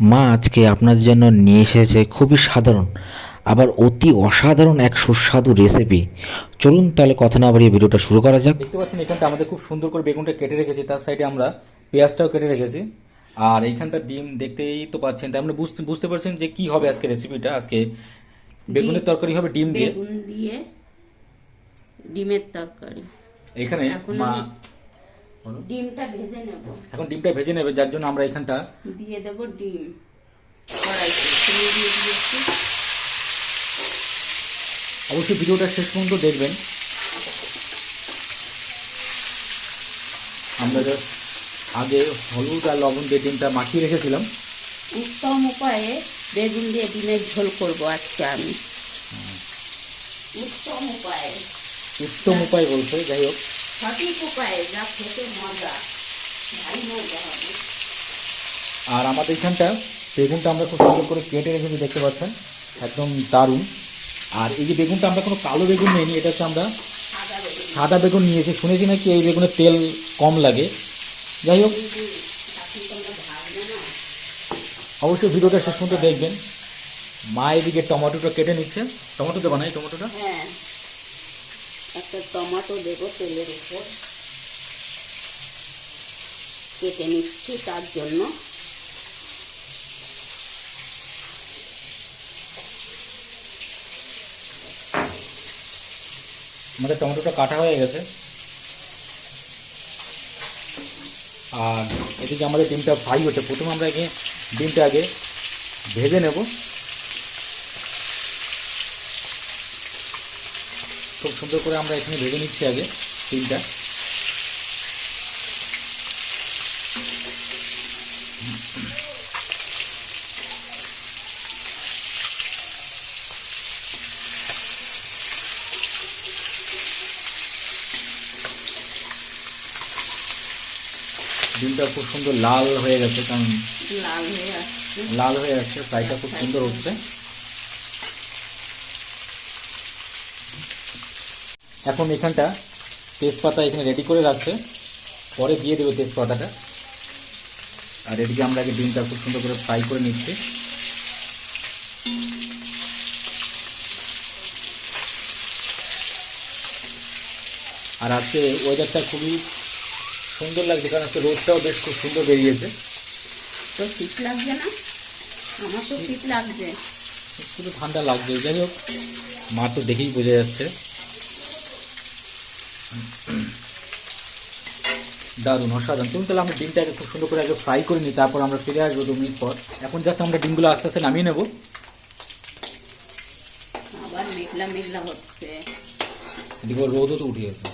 মা আজকে আপনাদের জন্য নিয়ে এসেছে খুবই সাধারণ আবার অতি অসাধারণ এক সুস্বাদু রেসিপি চলুন তাহলে কথা না বাড়িয়ে ভিডিওটা শুরু করা যাক। দেখতে পাচ্ছেন এখানটা আমাদের খুব সুন্দর করে বেগুনটা কেটে রেখেছি তার সাইডে আমরা পেঁয়াজটাও কেটে রেখেছি। আর এইখানটা ডিম দেখতেই তো পাচ্ছেন তাই আমরা বুঝতে বুঝতে পারছেন যে কি হবে আজকে রেসিপিটা আজকে বেগুনের তরকারি হবে ডিম দিয়ে। বেগুন দিয়ে ডিমের তরকারি। এখানে মা ডিমটা ভেজে নেব। এখন ডিমটা ভেজে নেবে যার জন্য আমরা এখানটা দিয়ে দেব ডিম। কড়াইতে চিনি দিয়ে দিয়েছি। অবশ্যই ভিডিওটা শেষ পর্যন্ত দেখবেন। আমরা আগে হলুদ আর লবণ দিয়ে ডিমটা মাখিয়ে রেখেছিলাম। উত্তম উপায়ে বেগুন দিয়ে ডিমের ঝোল করব আজকে আমি। উত্তম উপায়ে। উত্তম উপায় বলছে যাই হোক। সঠিক উপায়ে যা খেতে মজা। ভারী মজা হবে আর আমাদের এখানটা বেগুনটা আমরা খুব সুন্দর করে কেটে রেখেছি দেখতে পাচ্ছেন? একদম দারুণ। আর এই যে বেগুনটা আমরা কোনো কালো বেগুন নিইনি এটা হচ্ছে আমরা সাদা বেগুন। নিয়েছি। শুনেছি নাকি এই বেগুনের তেল কম লাগে। যাই হোক। অবশ্যই ভিডিওটা শেষ পর্যন্ত দেখবেন। মা এদিকে টমেটোটা কেটে নিচ্ছে। টমেটো দেবো না এই টমেটোটা? হ্যাঁ। একটা টমেটো দেবো তেলের উপর। কেটে নিচ্ছি তার জন্য। আমাদের টমেটোটা কাটা হয়ে গেছে। আর এদিকে আমাদের ডিমটা ফ্রাই হচ্ছে। প্রথমে আমরা আগে ডিমটা আগে ভেজে নেব। খুব সুন্দর করে আমরা এখানে ভেজে নিচ্ছি আগে ডিমটা। ডিমটা খুব সুন্দর লাল হয়ে গেছে কারণ লাল হয়ে আসছে। লাল হয়ে যাচ্ছে ফ্রাইটা খুব সুন্দর হচ্ছে এখন এখানটা তেজপাতা এখানে রেডি করে রাখছে। পরে দিয়ে দেবে তেজপাতাটা। আর এদিকে আমরা আগে ডিমটা খুব সুন্দর করে ফ্রাই করে নিচ্ছি। আর আজকে ওয়েদারটা খুবই সুন্দর লাগছে কারণ আজকে রোদটাও বেশ খুব সুন্দর বেরিয়েছে। তো শীত লাগছে না? আমার তো শীত লাগছে। শুধু ঠান্ডা লাগছে। যাই হোক মা তো দেখেই বোঝা যাচ্ছে। দারুণ অসাধারণ। তুমি তাহলে আমরা ডিমটাকে খুব সুন্দর করে আগে ফ্রাই করে নিই তারপর আমরা ফিরে আসব দু মিনিট পর। এখন জাস্ট আমরা ডিমগুলো আস্তে আস্তে নামিয়ে নেব। আবার মেঘলা মেঘলা হচ্ছে। এদিকে রোদও তো উঠে গেছে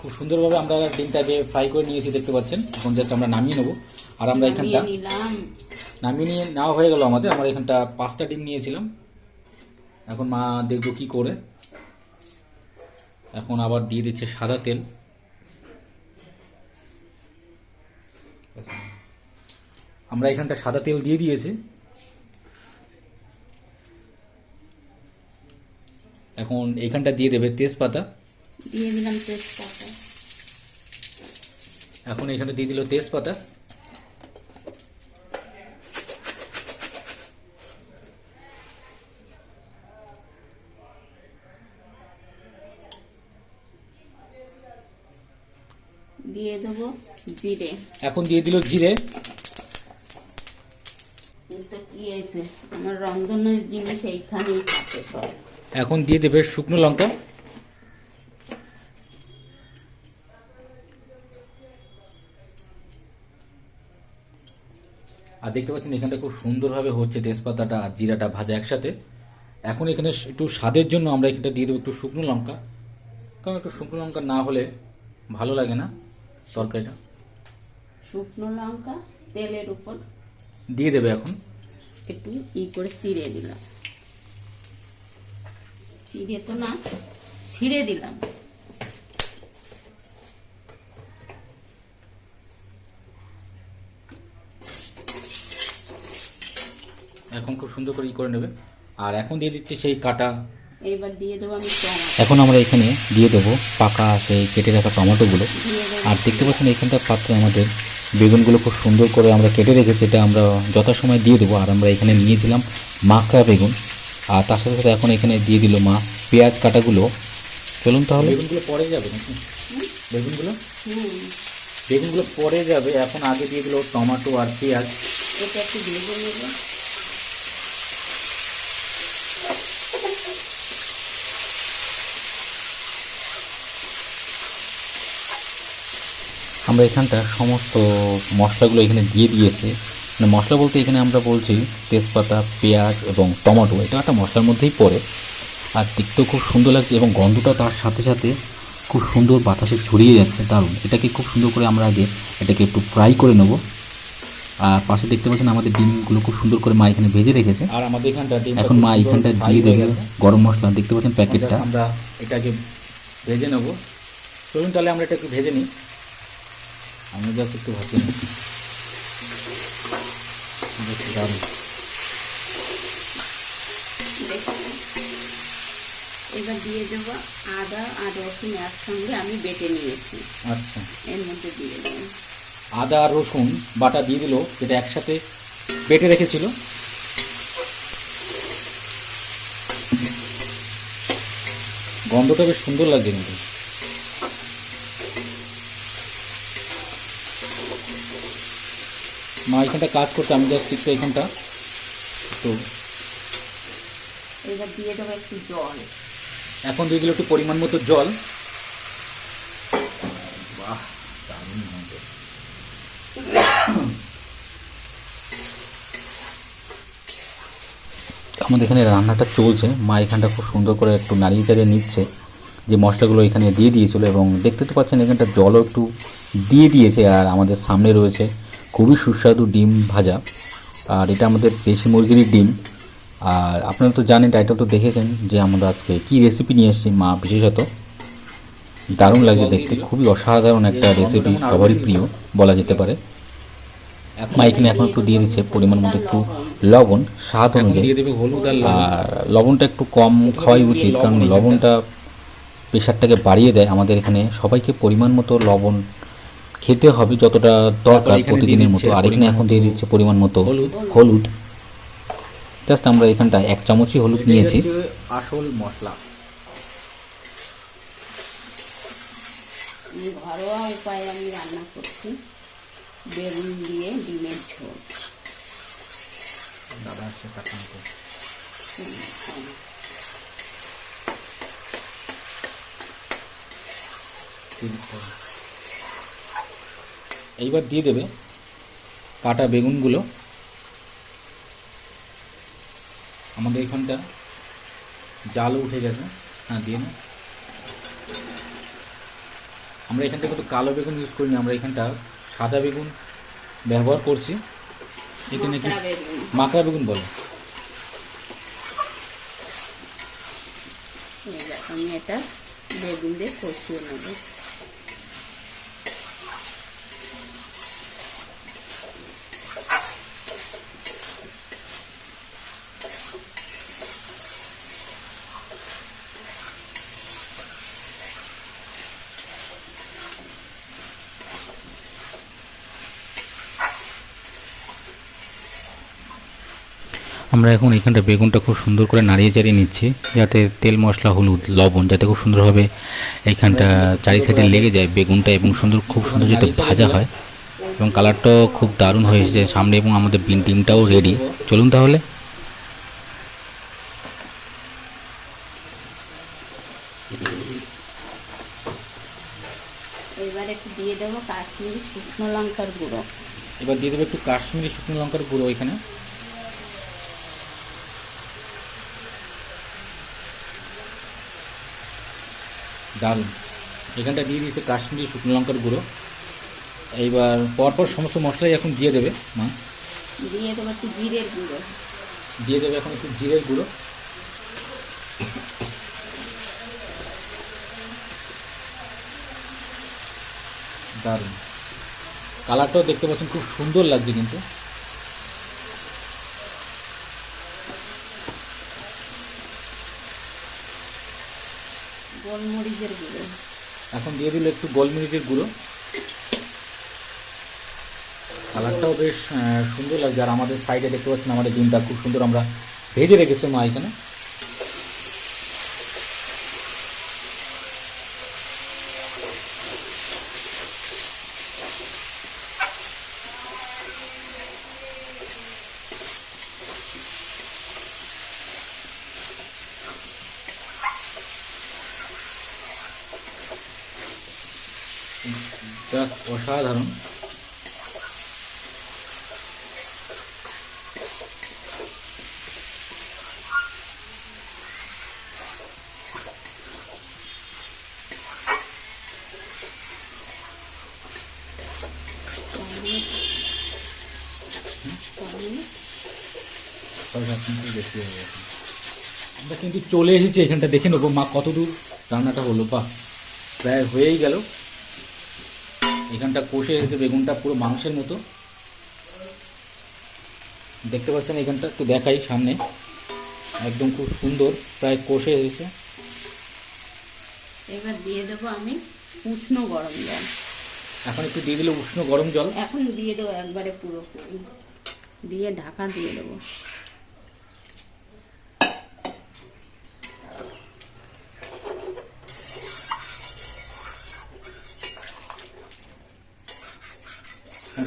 খুব সুন্দরভাবে আমরা ডিমটাকে ফ্রাই করে নিয়েছি দেখতে পাচ্ছেন? এখন জাস্ট আমরা নামিয়ে নেব। আর আমরা এখানটা নামিয়ে নামিয়ে নিয়ে নেওয়া হয়ে গেল আমাদের। আমরা এখানটা পাঁচটা ডিম নিয়েছিলাম। এখন মা দেখব কি করে। এখন আবার দিয়ে দিচ্ছে সাদা তেল। আমরা এখানটা সাদা তেল দিয়ে দিয়েছি। এখন এখানটা দিয়ে দেবে তেজপাতা। দিয়ে দিলাম তেজপাতা। এখন এখানে দিয়ে দিল তেজপাতা দিয়ে দেবো জিরে। এখন দিয়ে দিল জিরে। কিন্তু কি হয়েছে? আমার রন্ধনের জিনিস এইখানেই থাকে সব। এখন দিয়ে দেবে শুকনো লঙ্কা। আর দেখতে পাচ্ছেন এখানটা খুব সুন্দরভাবে হচ্ছে তেজপাতাটা আর জিরাটা ভাজা একসাথে। এখন এখানে একটু স্বাদের জন্য আমরা এখানটা দিয়ে দেবো একটু শুকনো লঙ্কা। কারণ একটু শুকনো লঙ্কা না হলে ভালো লাগে না তরকারিটা। শুকনো লঙ্কা তেলের উপর দিয়ে দেবে এখন? একটু ই করে ছিঁড়ে দিলাম। ছিঁড়ে তো না ছিঁড়ে দিলাম। এখন খুব সুন্দর করে ই করে নেবে। আর এখন দিয়ে দিচ্ছে সেই কাটা। এইবার দিয়ে দেবো আমি এখন আমরা এখানে দিয়ে দেবো পাকা সেই কেটে রাখা টমেটোগুলো। আর দেখতে পাচ্ছেন এখানকার পাত্রে আমাদের বেগুনগুলো খুব সুন্দর করে আমরা কেটে রেখেছি এটা আমরা যথাসময় দিয়ে দেবো। আর আমরা এখানে নিয়েছিলাম মাখা বেগুন। আর তার সাথে সাথে এখন এখানে দিয়ে দিল মা পেঁয়াজ কাটাগুলো। চলুন তাহলে। বেগুনগুলো পরে যাবে নাকি? বেগুনগুলো? বেগুনগুলো পরে যাবে এখন আগে দিয়ে দিল টমাটো আর পেঁয়াজ। এটা একটু ভেজে আমরা এখানটা সমস্ত মশলাগুলো এখানে দিয়ে দিয়েছি। মানে মশলা বলতে এখানে আমরা বলছি তেজপাতা পেঁয়াজ এবং টমেটো। এটা একটা মশলার মধ্যেই পড়ে। আর দেখতেও খুব সুন্দর লাগছে এবং গন্ধটা তার সাথে সাথে খুব সুন্দর বাতাসে ছড়িয়ে যাচ্ছে। দারুণ। এটাকে খুব সুন্দর করে আমরা আগে এটাকে একটু ফ্রাই করে নেব। আর পাশে দেখতে পাচ্ছেন আমাদের ডিমগুলো খুব সুন্দর করে মা এখানে ভেজে রেখেছে। আর আমাদের এখানটা এখন মা এখানটা দিয়ে দেবে গরম মশলা। দেখতে পাচ্ছেন প্যাকেটটা। আমরা এটাকে ভেজে নেব। চলুন তাহলে আমরা এটা একটু ভেজে নিই। আমি জাস্ট একটু ভাবছি দারুণ। এবার দিয়ে দেবো আদা আর রসুন একসঙ্গে আমি বেটে নিয়েছি। আচ্ছা। এর মধ্যে দিয়ে দেবো। আদা আর রসুন বাটা দিয়ে দিল যেটা একসাথে বেটে রেখেছিল। গন্ধটা বেশ সুন্দর লাগছে কিন্তু। মা এখানটা কাজ করতে আমি জাস্ট একটু এখানটা। একটু এবার দিয়ে দেবো একটু জল। এখন দিয়ে দিল একটু পরিমাণ মতো জল। বাহ দারুণ। আমাদের এখানে রান্নাটা চলছে। মা এখানটা খুব সুন্দর করে একটু নাড়িয়ে চাড়িয়ে নিচ্ছে। যে মশলাগুলো এখানে দিয়ে দিয়েছিল এবং দেখতে তো পাচ্ছেন এখানটা জলও একটু দিয়ে দিয়েছে আর আমাদের সামনে রয়েছে খুবই সুস্বাদু ডিম ভাজা। আর এটা আমাদের দেশি মুরগির ডিম। আর আপনারা তো জানেন টাইটেল তো দেখেছেন যে আমরা আজকে কী রেসিপি নিয়ে এসেছি মা বিশেষত। দারুণ লাগছে দেখতে খুবই অসাধারণ একটা রেসিপি সবারই প্রিয় বলা যেতে পারে। মা এখানে এখন একটু দিয়ে দিচ্ছে পরিমাণ মতো একটু লবণ স্বাদ অনুযায়ী। আর লবণটা একটু কম খাওয়াই উচিত কারণ লবণটা প্রেশারটাকে বাড়িয়ে দেয়। আমাদের এখানে সবাইকে পরিমাণ মতো লবণ খেতে হবে যতটা দরকার প্রতিদিনের মতো। আর এখানে এখন দিয়ে দিচ্ছে পরিমাণ মতো হলুদ। হলুদ। জাস্ট আমরা এখানটা এক চামচই হলুদ নিয়েছি। আসল মশলা। ঘরোয়া উপায়ে আমি রান্না করছি। বেগুন দিয়ে ডিমের ঝোল। দাদা হবে। এইবার দিয়ে দেবে কাটা বেগুনগুলো। আমাদের এখানটা জাল উঠে গেছে। হ্যাঁ দিয়ে না। আমরা এখানটা কিন্তু কালো বেগুন ইউজ করিনি আমরা এখানটা সাদা বেগুন ব্যবহার করছি। এখানে নাকি মাকড়া বেগুন। বলে। আমি এটা বেগুন দিয়ে কষিয়ে নেব। আমরা এখন এখানটা বেগুনটা খুব সুন্দর করে নাড়িয়ে চাড়িয়ে নিচ্ছি যাতে তেল মশলা হলুদ লবণ যাতে খুব সুন্দরভাবে এখানটা চারি সাইডে লেগে যায় বেগুনটা এবং সুন্দর খুব সুন্দর যাতে ভাজা হয় এবং কালারটাও খুব দারুণ হয়েছে সামনে এবং আমাদের বিন ডিমটাও রেডি চলুন তাহলে। এবার একটু দিয়ে দেবো কাশ্মীরি শুকনো লঙ্কার গুঁড়ো। এবার দিয়ে দেবে একটু কাশ্মীরি শুকনো লঙ্কার গুঁড়ো এখানে দারুণ এখানটা দিয়ে দিয়েছে কাশ্মীরি শুকনো লঙ্কার গুঁড়ো। এইবার পরপর সমস্ত মশলাই এখন দিয়ে দেবে মা। দিয়ে দেবো একটু জিরের গুঁড়ো। দিয়ে দেবে এখন একটু জিরের গুঁড়ো। দারুণ কালারটাও দেখতে পাচ্ছেন খুব সুন্দর লাগছে কিন্তু। গোলমরিচের গুঁড়ো। এখন দিয়ে দিল একটু গোলমরিচের গুঁড়ো। কালারটাও বেশ সুন্দর লাগছে। আর আমাদের সাইডে দেখতে পাচ্ছেন, আমাদের ডিমটা খুব সুন্দর আমরা ভেজে রেখেছি মা এখানে। জাস্ট অসাধারণ। আমরা কিন্তু চলে এসেছি এখানটা দেখে নেব। মা কত দূর রান্নাটা হলো বা প্রায় হয়েই গেল। এখানটা কষে এসেছে বেগুনটা পুরো মাংসের মতো। দেখতে পাচ্ছেন এখানটা একটু দেখাই সামনে। একদম খুব সুন্দর প্রায় কষে এসেছে। এবার দিয়ে দেবো আমি উষ্ণ গরম জল। এখন একটু দিয়ে দিলে উষ্ণ গরম জল। এখন দিয়ে দেবো একবারে পুরো দিয়ে ঢাকা দিয়ে দেবো।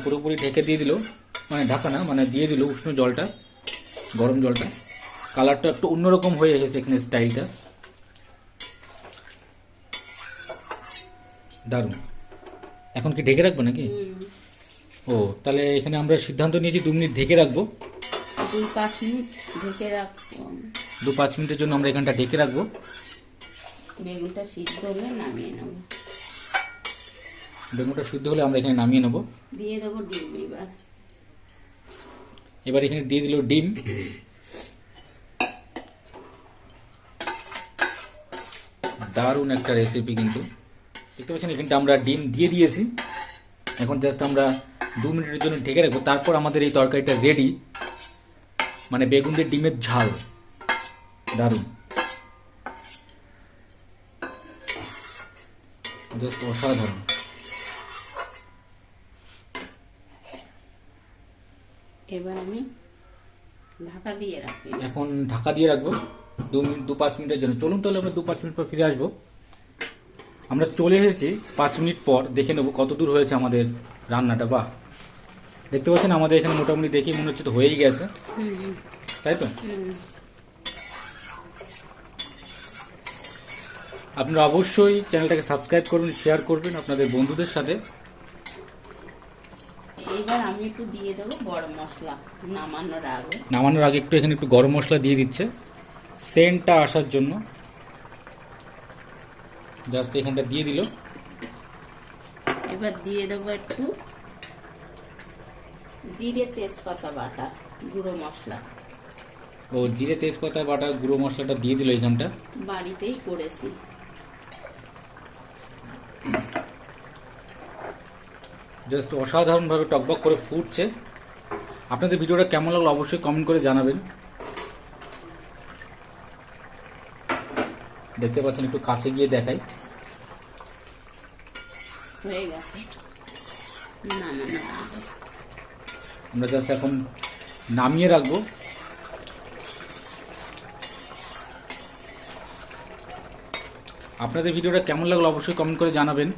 পুরোপুরি ঢেকে দিয়ে দিল মানে ঢাকা না মানে দিয়ে দিল উষ্ণ জলটা গরম জলটা। কালারটা একটু অন্যরকম হয়ে এসেছে এখানে স্টাইলটা। দারুণ। এখন কি ঢেকে রাখব নাকি? ও তাহলে এখানে আমরা সিদ্ধান্ত নিয়েছি দু মিনিট ঢেকে রাখব। দুই পাঁচ মিনিট ঢেকে রাখব। দু পাঁচ মিনিটের জন্য আমরা এখানটা ঢেকে রাখব। বেগুনটা সিদ্ধ হলে নামিয়ে নেব। বেগুনটা সিদ্ধ হলে আমরা এখানে নামিয়ে নেব। দিয়ে দেবো ডিম এবার। এবার এখানে দিয়ে দিল ডিম। দারুণ একটা রেসিপি কিন্তু। দেখতে পাচ্ছেন এখানটা আমরা ডিম দিয়ে দিয়েছি। এখন জাস্ট আমরা দু মিনিটের জন্য ঢেকে রাখব। তারপর আমাদের এই তরকারিটা রেডি মানে বেগুন দিয়ে ডিমের ঝাল। দারুণ। জাস্ট অসাধারণ। এবার আমি ঢাকা দিয়ে রাখি। এখন ঢাকা দিয়ে রাখব। দু মিনিট দু পাঁচ মিনিটের জন্য। চলুন তাহলে আমরা দু পাঁচ মিনিট পর ফিরে আসব। আমরা চলে এসেছি পাঁচ মিনিট পর। দেখে নেব কত দূর হয়েছে আমাদের রান্নাটা বাহ। দেখতে পাচ্ছেন আমাদের এখানে মোটামুটি দেখেই মনে হচ্ছে তো হয়েই গেছে। তাই তো? আপনারা অবশ্যই চ্যানেলটাকে সাবস্ক্রাইব করবেন শেয়ার করবেন আপনাদের বন্ধুদের সাথে। এবার আমি একটু দিয়ে দেবো গরম মশলা নামানোর আগে। নামানোর আগে একটু এখানে একটু গরম মশলা দিয়ে দিচ্ছে। সেন্টটা আসার জন্য জাস্ট এখানটা দিয়ে দিল। এবার দিয়ে দেবো একটু জিরে তেজপাতা বাটা গুঁড়ো মশলা। ও জিরে তেজপাতা বাটা গুঁড়ো মশলাটা দিয়ে দিল এখানটা। বাড়িতেই করেছি। জাস্ট অসাধারণভাবে টকবক করে ফুটছে। আপনাদের ভিডিওটা কেমন লাগল অবশ্যই কমেন্ট করে জানাবেন। দেখতে পাচ্ছেন একটু কাছে গিয়ে দেখাই। আমরা জাস্ট এখন নামিয়ে রাখব। আপনাদের ভিডিওটা কেমন লাগল অবশ্যই কমেন্ট করে জানাবেন।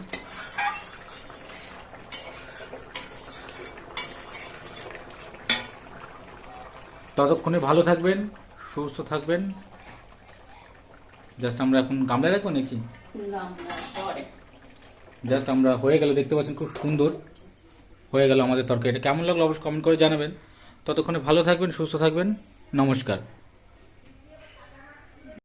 ততক্ষণে ভালো থাকবেন সুস্থ থাকবেন। জাস্ট আমরা এখন গামলায় রাখব নাকি? জাস্ট আমরা হয়ে গেল দেখতে পাচ্ছেন খুব সুন্দর হয়ে গেল আমাদের তরকারিটা। কেমন লাগল অবশ্যই কমেন্ট করে জানাবেন। ততক্ষণে ভালো থাকবেন সুস্থ থাকবেন। নমস্কার।